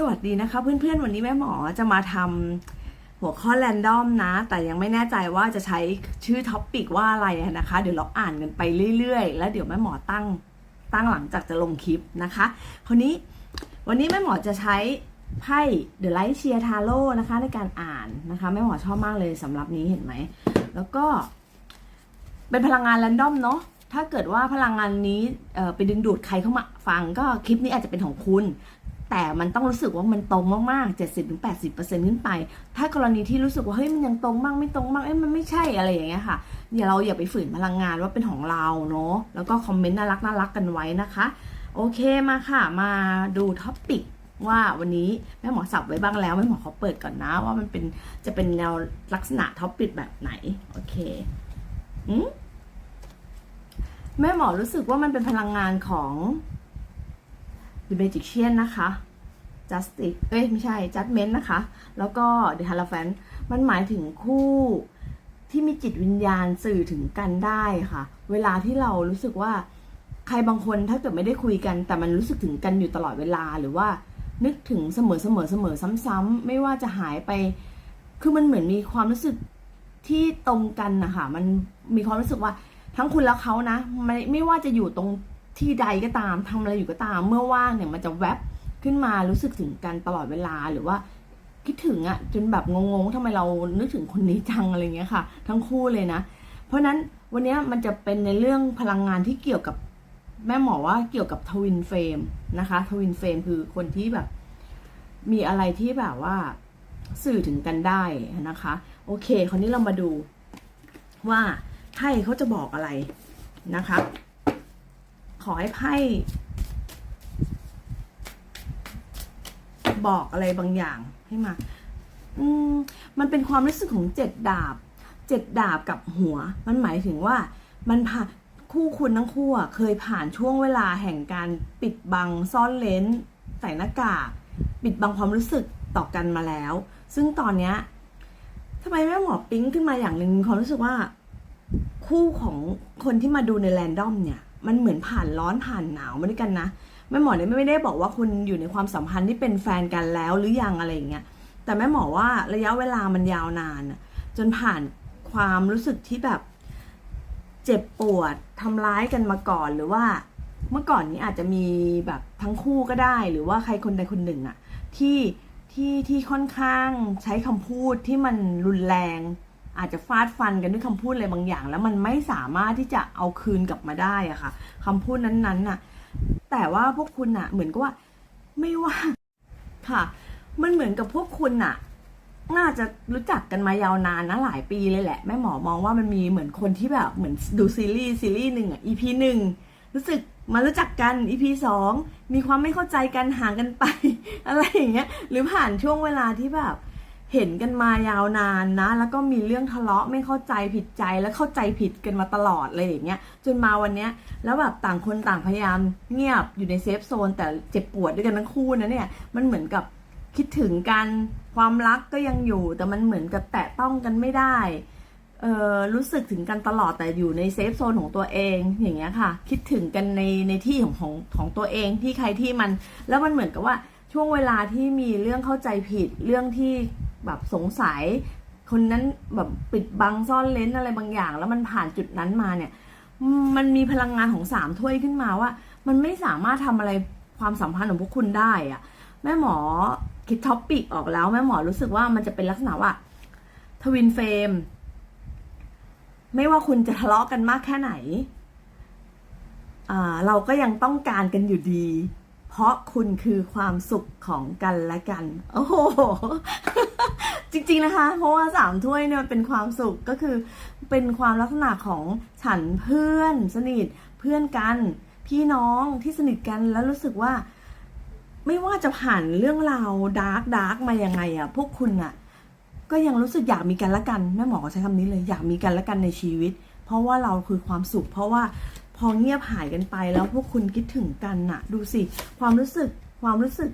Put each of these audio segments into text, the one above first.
สวัสดีนะคะเพื่อนๆ วันนี้แม่หมอจะมาทำหัวข้อแรนดอมนะ แต่ยังไม่แน่ใจว่าจะใช้ชื่อท็อปปิกว่าอะไรนะคะ เดี๋ยวเราอ่านกันไปเรื่อยๆ แล้วเดี๋ยวแม่หมอตั้งตั้งหลังจากจะลงคลิปนะคะคราวนี้วันนี้แม่หมอจะใช้ไพ่ The Light Cheer Tarot นะคะในการอ่านนะคะแม่หมอชอบมากเลยสำหรับนี้เห็นไหม แล้วก็ เป็นพลังงานแรนดอมเนาะถ้าเกิดว่าพลังงานนี้ไปดึงดูดใครเข้ามาฟังก็คลิปนี้อาจจะเป็นของคุณ แต่มันต้องรู้สึกว่ามันตรงมากๆ 70-80%ขึ้นไป ถ้ากรณีที่รู้สึกว่าเฮ้ยมันยังตรงบ้างไม่ตรงบ้างเอ้ยมันไม่ใช่อะไรอย่างเงี้ยค่ะอย่าเราอย่าไปฝืนพลังงานว่าเป็นของเราเนาะแล้วก็คอมเมนต์น่ารักน่ารักกันไว้นะคะ โอเคมาค่ะ มาดูท็อปปิกว่าวันนี้แม่หมอสับไว้บ้างแล้วแม่หมอเขาเปิดก่อนนะ ว่ามันเป็นจะเป็นแนวลักษณะท็อปปิกแบบไหน โอเคอืมแม่หมอรู้สึกว่ามันเป็นพลังงานของ The Magician นะคะ Justice เอ้ย ไม่ใช่ Judgment นะคะ แล้วก็ The Hierophant มันหมายถึงคู่ที่มีจิตวิญญาณสื่อถึงกันได้ค่ะ เวลาที่เรารู้สึกว่าใครบางคนถ้าเกิดไม่ได้คุยกัน แต่มันรู้สึกถึงกันอยู่ตลอดเวลาหรือว่า นึกถึงเสมอเสมอเสมอซ้ำๆไม่ว่าจะหายไป คือมันเหมือนมีความรู้สึกที่ตรงกันนะคะมันมีความรู้สึกว่าทั้งคุณและเขานะไม่ไม่ว่าจะอยู่ตรง ที่ใดก็ตามทำอะไรอยู่ก็ตาม เมื่อว่างเนี่ยมันจะแวบขึ้นมารู้สึกถึงกันตลอดเวลาหรือว่าคิดถึงอะจนแบบงงๆทำไมเรานึกถึงคนนี้จังอะไรเงี้ยค่ะ ทั้งคู่เลยนะ เพราะฉะนั้นวันนี้มันจะเป็นในเรื่องพลังงานที่เกี่ยวกับแม่หมอว่าเกี่ยวกับทวินเฟรมนะคะทวินเฟรมคือคนที่แบบ มีอะไรที่แบบว่าสื่อถึงกันได้นะคะ โอเค คราวนี้เรามาดูว่าไพ่เขาจะบอกอะไรนะคะ ขอให้ไพ่บอกอะไรบางอย่างให้มา อืม มันเป็นความรู้สึกของเจ็ดดาบ เจ็ดดาบกับหัว มันหมายถึงว่า มันผ่านคู่คุณทั้งคู่อะเคยผ่านช่วงเวลาแห่งการปิดบังซ่อนเลนใส่หน้ากากปิดบังความรู้สึกต่อกันมาแล้ว ซึ่งตอนเนี้ยทำไมแม่หมอปิ๊งขึ้นมาอย่างหนึ่งมีความรู้สึกว่า คู่ของคนที่มาดูในแรนดอมเนี่ย มันเหมือนผ่านร้อนผ่านหนาวมาด้วยกันนะแม่หมอเนี่ยไม่ได้บอกว่าคุณอยู่ในความสัมพันธ์ที่เป็นแฟนกันแล้วหรือยังอะไรอย่างเงี้ยแต่แม่หมอว่าระยะเวลามันยาวนาน จนผ่านความรู้สึกที่แบบเจ็บปวดทำร้ายกันมาก่อนหรือว่าเมื่อก่อนนี้อาจจะมีแบบทั้งคู่ก็ได้ หรือว่าใครคนใดคนหนึ่งอะที่ที่ที่ค่อนข้างใช้คำพูดที่มันรุนแรง อาจจะฟาดฟันกันด้วยคำพูดอะไรบางอย่าง แล้วมันไม่สามารถที่จะเอาคืนกลับมาได้อะค่ะคำพูดนั้นๆน่ะ แต่ว่าพวกคุณน่ะ เหมือนกับว่าไม่ว่าค่ะ มันเหมือนกับพวกคุณน่ะ น่าจะรู้จักกันมายาวนานนะหลายปีเลยแหละแม่หมอมองว่ามันมีเหมือนคนที่แบบเหมือนดูซีรีส์ซีรีส์หนึ่งอะ EP หนึ่งรู้สึกมารู้จักกัน EP สองมีความไม่เข้าใจกันห่างกันไป อะไรอย่างเงี้ย หรือผ่านช่วงเวลาที่แบบ เห็นกันมายาวนานนะ แล้วก็มีเรื่องทะเลาะไม่เข้าใจผิดใจแล้วเข้าใจผิดกันมาตลอดเลยอย่างเงี้ยจนมาวันเนี้ยแล้วแบบต่างคนต่างพยายามเงียบอยู่ในเซฟโซน แต่เจ็บปวดด้วยกันทั้งคู่นะเนี่ยมันเหมือนกับคิดถึงกันความรักก็ยังอยู่ แต่มันเหมือนกับแตะต้องกันไม่ได้เออรู้สึกถึงกันตลอดแต่อยู่ในเซฟโซนของตัวเองอย่างเงี้ยค่ะ คิดถึงกันในในที่ของของของตัวเองที่ใครที่มัน แล้วมันเหมือนกับว่าช่วงเวลาที่มีเรื่องเข้าใจผิดเรื่องที่ แบบสงสัย คนนั้นแบบปิดบังซ่อนเลนอะไรบางอย่าง แล้วมันผ่านจุดนั้นมาเนี่ย มันมีพลังงานของสามถ้วยขึ้นมาว่า มันไม่สามารถทำอะไรความสัมพันธ์ของพวกคุณได้อะแม่หมอคิดท็อปปิกออกแล้ว แม่หมอรู้สึกว่ามันจะเป็นลักษณะว่าทวินเฟรมไม่ว่าคุณจะทะเลาะกันมากแค่ไหนอ่าเราก็ยังต้องการกันอยู่ดี เพราะคุณคือความสุขของกันและกัน โอ้โห จริง ๆนะคะ เพราะว่าสามถ้วยเนี่ยมันเป็นความสุขก็คือเป็นความลักษณะของฉันเพื่อนสนิทเพื่อนกัน พี่น้องที่สนิทกันแล้วรู้สึกว่า ไม่ว่าจะผ่านเรื่องราวดาร์กดาร์กมายังไงอะพวกคุณอะก็ยังรู้สึกอยากมีกันละกันแม่หมอใช้คำนี้เลยอยากมีกันละกันในชีวิต เพราะว่าเราคือความสุข เพราะว่าพอเงียบหายกันไปแล้วพวกคุณคิดถึงกันน่ะ ดูสิ ความรู้สึกความรู้สึก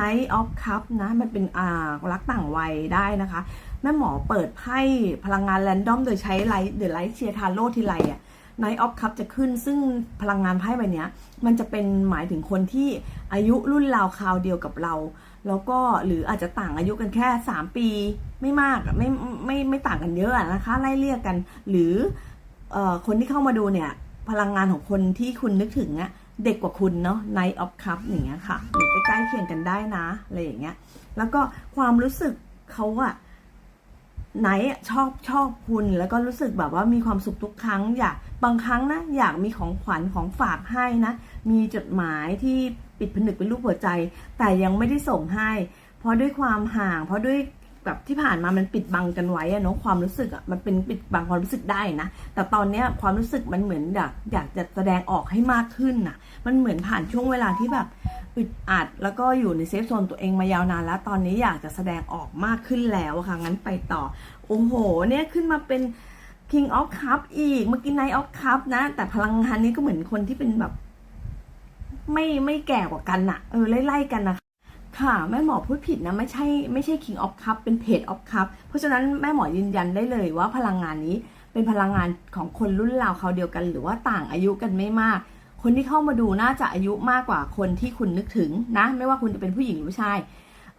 Night of Cup นะ มันเป็นอ่ารักต่างวัยได้นะคะ แม่หมอเปิดไพ่พลังงานแรนดอมโดยใช้ไลท์เดอะไลท์เชียร์ทาโร่ทีไรอะ Night of Cup จะขึ้นซึ่งพลังงานไพ่ใบเนี้ยมันจะเป็นหมายถึงคนที่อายุรุ่นราวคราวเดียวกับเรา แล้วก็หรืออาจจะต่างอายุกันแค่ 3 ปีไม่มากไม่ไม่ไม่ต่างกันเยอะนะคะไล่เรียกกัน หรือเอ่อคนที่เข้ามาดูเนี่ยพลังงานของคนที่คุณนึกถึงอะ เด็กกว่าคุณเนาะ Night of Cup อย่างเงี้ยค่ะหรือใกล้ๆเคียงกันได้นะอะไรอย่างเงี้ย แล้วก็ความรู้สึกเขาอะไหนอะชอบชอบคุณแล้วก็รู้สึกแบบว่ามีความสุขทุกครั้ง อยากบางครั้งนะอยากมีของขวัญของฝากให้นะ มีจดหมายที่ปิดผนึกเป็นรูปหัวใจ แต่ยังไม่ได้ส่งให้ เพราะด้วยความห่าง เพราะด้วย แบบที่ผ่านมามันปิดบังกันไว้อะเนาะความรู้สึกอะมันเป็นปิดบังความรู้สึกได้นะ แต่ตอนเนี้ยความรู้สึกมันเหมือนอยากอยากจะแสดงออกให้มากขึ้นน่ะ มันเหมือนผ่านช่วงเวลาที่แบบอึดอัดแล้วก็อยู่ในเซฟโซนตัวเองมายาวนานแล้ว ตอนนี้อยากจะแสดงออกมากขึ้นแล้วอะค่ะงั้นไปต่อ โอ้โห เนี่ยขึ้นมาเป็น King of Cup อีกเมื่อกี้ Knight of Cup นะ แต่พลังงานนี้ก็เหมือนคนที่เป็นแบบ ไม่ไม่แก่กว่ากันน่ะเออไล่ๆกันนะคะ ค่ะแม่หมอพูดผิดนะไม่ใช่ไม่ใช่ King of Cup เป็น Page of Cup เพราะฉะนั้นแม่หมอยืนยันได้เลยว่าพลังงานนี้เป็นพลังงานของคนรุ่นราวเขาเดียวกัน หรือว่าต่างอายุกันไม่มาก คนที่เข้ามาดูน่าจะอายุมากกว่าคนที่คุณนึกถึงนะ ไม่ว่าคุณจะเป็นผู้หญิงหรือผู้ชาย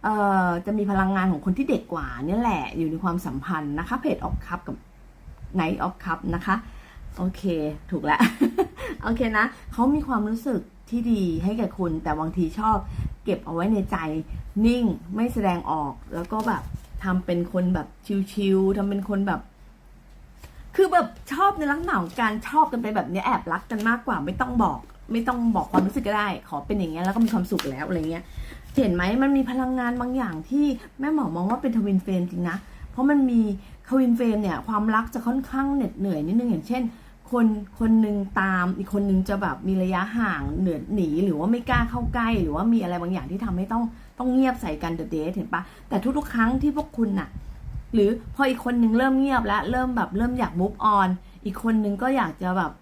เอ่อจะมีพลังงานของคนที่เด็กกว่านี่แหละอยู่ในความสัมพันธ์นะคะ Page of Cup กับ Knight of Cup นะคะโอเคถูกแล้ว โอเคนะเขามีความรู้สึกที่ดีให้แก่คุณแต่บางทีชอบ เก็บเอาไว้ในใจ นิ่งไม่แสดงออก แล้วก็แบบทำเป็นคนแบบชิวๆทำเป็นคนแบบ คือแบบชอบในลักษณะของการชอบกันไปแบบนี้แอบรักกันมากกว่า ไม่ต้องบอก ไม่ต้องบอกความรู้สึกก็ได้ ขอเป็นอย่างเงี้ยแล้วก็มีความสุขแล้วอะไรเงี้ยเห็นไหมมันมีพลังงานบางอย่างที่แม่หมอมองว่าเป็นทวินเฟรมจริงนะเพราะมันมีทวินเฟรมเนี่ยความรักจะค่อนข้างเหน็ดเหนื่อยนิดนึงอย่างเช่น คนคนหนึ่งตาม อีกคนหนึ่งจะแบบมีระยะห่างเหนือหนีหรือว่าไม่กล้าเข้าใกล้ หรือว่ามีอะไรบางอย่างที่ทำให้ต้องต้องเงียบใส่กันเดอะเดทเห็นปะแต่ทุกๆ ครั้งที่พวกคุณน่ะ หรือพออีกคนนึงเริ่มเงียบแล้วเริ่มแบบเริ่มอยาก move on อีกคนนึงก็อยากจะแบบ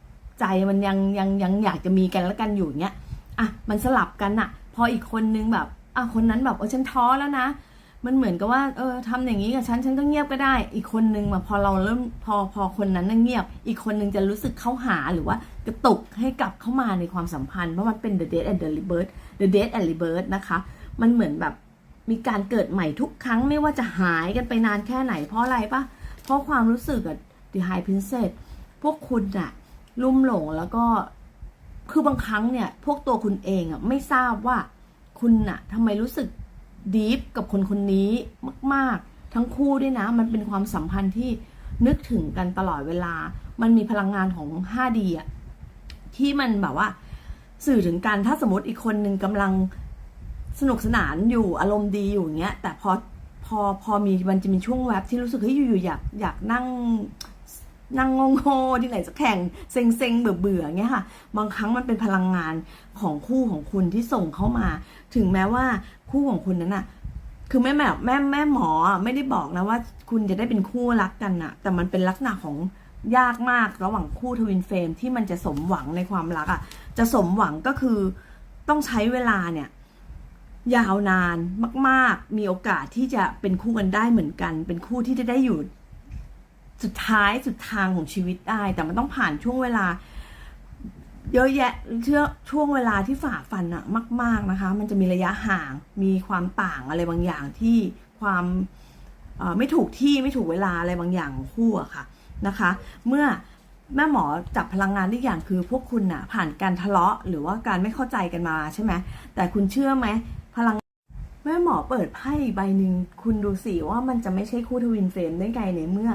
ใจมันยังยังยังอยากจะมีกันแล้วกันอยู่เงี้ยอะมันสลับกันน่ะ พออีกคนนึงแบบอะคนนั้นแบบเออฉันท้อแล้วนะ มันเหมือนกับว่าเออทำอย่างนี้กับฉันฉันก็เงียบก็ได้ อีกคนนึงมาพอเราเริ่มพอพอคนนั้นน่ะเงียบ อีกคนนึงจะรู้สึกเข้าหาหรือว่ากระตุกให้กลับเข้ามาในความสัมพันธ์เพราะมันเป็น the dead and the rebirth the dead and rebirth นะคะ มันเหมือนแบบมีการเกิดใหม่ทุกครั้งไม่ว่าจะหายกันไปนานแค่ไหนเพราะอะไรปะเพราะความรู้สึกอะ the high princess พวกคุณอะลุ่มหลงแล้วก็คือบางครั้งเนี่ย พวกตัวคุณเองอะไม่ทราบว่าคุณอะทำไมรู้สึก ดีฟกับคนคนนี้มาก ๆ ทั้งคู่ด้วยนะ มันเป็นความสัมพันธ์ที่นึกถึงกันตลอดเวลา มันมีพลังงานของ 5D อะที่มันแบบว่า สื่อถึงการถ้าสมมติอีกคนหนึ่งกำลังสนุกสนานอยู่อารมณ์ดีอยู่อย่างเงี้ย แต่พอพอพอมีมันจะมีช่วงแวบที่รู้สึกเฮ้ยอยู่ๆอยากอยากนั่ง นั่งงงๆที่ไหนสักแข่งเซ็งเซ็งๆ เบื่อเบื่อเงี้ยค่ะ บางครั้งมันเป็นพลังงานของคู่ของคุณที่ส่งเข้ามา ถึงแม้ว่าคู่ของคุณนั้นน่ะคือแม่แม่แม่แม่หมอไม่ได้บอกนะว่า คุณจะได้เป็นคู่รักกันน่ะแต่มันเป็นลักษณะของยากมากระหว่างคู่ทวินเฟรมที่มันจะสมหวังในความรักอะจะสมหวังก็คือต้องใช้เวลาเนี่ยยาวนานมาก ๆ มีโอกาสที่จะเป็นคู่กันได้เหมือนกัน เป็นคู่ที่จะได้อยู่ สุดท้ายสุดทางของชีวิตได้ แต่มันต้องผ่านช่วงเวลา เยอะแยะเชื่อช่วงเวลาที่ฝ่าฟันอะมาก ๆนะคะ มันจะมีระยะห่างมีความต่างอะไรบางอย่างที่ความไม่ถูกที่ไม่ถูกเวลาอะไรบางอย่างของคู่อะค่ะนะคะ เมื่อแม่หมอจับพลังงานได้อย่างคือพวกคุณน่ะผ่านการทะเลาะหรือว่าการไม่เข้าใจกันมาใช่ไหมแต่คุณเชื่อไหมพลังแม่หมอเปิดไพ่ใบหนึ่งคุณดูสิว่ามันจะไม่ใช่คู่ทวินเฟรมได้ไงในเมื่อ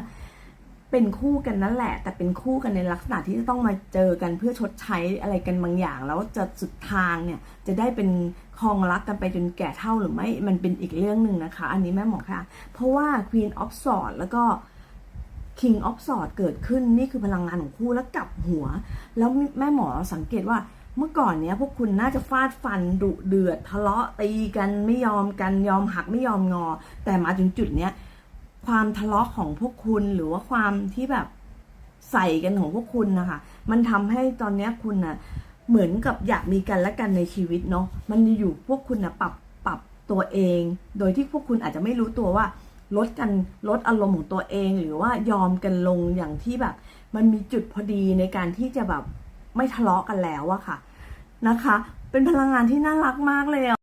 เป็นคู่กันนั่นแหละ แต่เป็นคู่กันในลักษณะที่จะต้องมาเจอกันเพื่อชดใช้อะไรกันบางอย่าง แล้วจะสุดทางเนี่ยจะได้เป็นครองรักกันไปจนแก่เท่าหรือไม่มันเป็นอีกเรื่องหนึ่งนะคะ อันนี้แม่หมอค่ะ เพราะว่า Queen of Swords แล้วก็ King of Swords เกิดขึ้นนี่คือพลังงานของคู่แล้วกลับหัว แล้วแม่หมอสังเกตว่าเมื่อก่อนเนี้ยพวกคุณน่าจะฟาดฟันดุเดือดทะเลาะตีกันไม่ยอมกันยอมหักไม่ยอมงอ แต่มาถึงจุดเนี้ย ความทะเลาะของพวกคุณหรือว่าความที่แบบใส่กันของพวกคุณนะคะ มันทำให้ตอนเนี้ยคุณน่ะเหมือนกับอยากมีกันและกันในชีวิตเนาะ มันอยู่พวกคุณน่ะปรับปรับตัวเอง โดยที่พวกคุณอาจจะไม่รู้ตัวว่าลดกันลดอารมณ์ของตัวเองหรือว่ายอมกันลงอย่างที่แบบ มันมีจุดพอดีในการที่จะแบบไม่ทะเลาะกันแล้วอะค่ะนะคะ เป็นพลังงานที่น่ารักมากเลยอะ